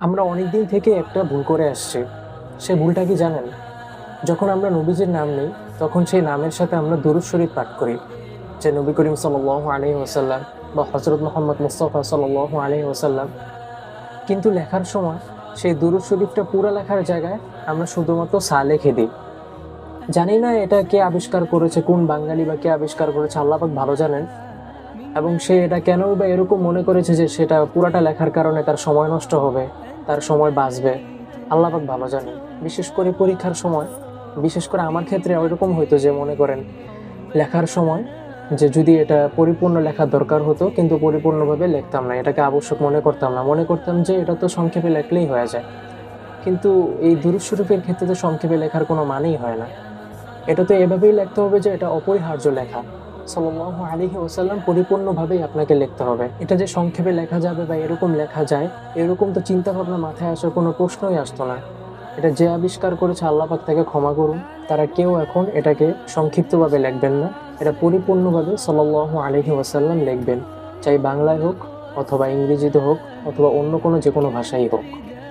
আমরা অনেক দিন থেকে একটা ভুল করে আসছি। সে ভুলটা কি জানেন? যখন আমরা নবীজির নাম নিই, তখন সেই নামের সাথে আমরা দুরুদ শরীফ পাঠ করি, যে নবী করিম সাল্লাহ আলহি ওসাল্লাম বা হজরত মোহাম্মদ মুস্তফা সাল্লাহ আলহি ওসাল্লাম কিন্তু লেখার সময় সেই দুরুদ শরীফটা পুরো লেখার জায়গায় আমরা শুধুমাত্র সা লিখে দিই। জানি না এটা কে আবিষ্কার করেছে, কোন বাঙালি বা কে আবিষ্কার করেছে আল্লাহফাক ভালো জানেন। এবং সে এটা কেন বা এরকম মনে করেছে যে সেটা পুরাটা লেখার কারণে তার সময় নষ্ট হবে, তার সময় বাঁচবে। আল্লাহবাক ভালো জানেন। বিশেষ করে পরীক্ষার সময়, বিশেষ করে আমার ক্ষেত্রে ওইরকম হইতো যে মনে করেন, লেখার সময় যে যদি এটা পরিপূর্ণ লেখার দরকার হতো, কিন্তু পরিপূর্ণভাবে লিখতাম না, এটাকে আবশ্যক মনে করতাম না। মনে করতাম যে এটা তো সংক্ষেপে লেখলেই হয়ে যায়। কিন্তু এই দুরুদ শরীফের ক্ষেত্রে তো সংক্ষেপে লেখার কোনো মানেই হয় না। এটা তো এভাবেই লিখতে হবে যে এটা অপরিহার্য লেখা। সাল্লাল্লাহু আলাইহি ওয়াসাল্লাম পরিপূর্ণভাবেই আপনাকে লিখতে হবে। এটা যে সংক্ষেপে লেখা যাবে বা এরকম লেখা যায়, এরকম তো চিন্তা ভাবনা মাথায় আসার কোনো প্রশ্নই আসতো না। এটা যে আবিষ্কার করেছে আল্লাহ পাক তাকে ক্ষমা করুন। তারা কেউ এখন এটাকে সংক্ষিপ্তভাবে লিখবেন না। এটা পরিপূর্ণভাবে সাল্লাল্লাহু আলাইহি ওয়াসাল্লাম লিখবেন। চাই বাংলায় হোক অথবা ইংরেজিতে হোক অথবা অন্য কোনো যে কোনো ভাষাই হোক।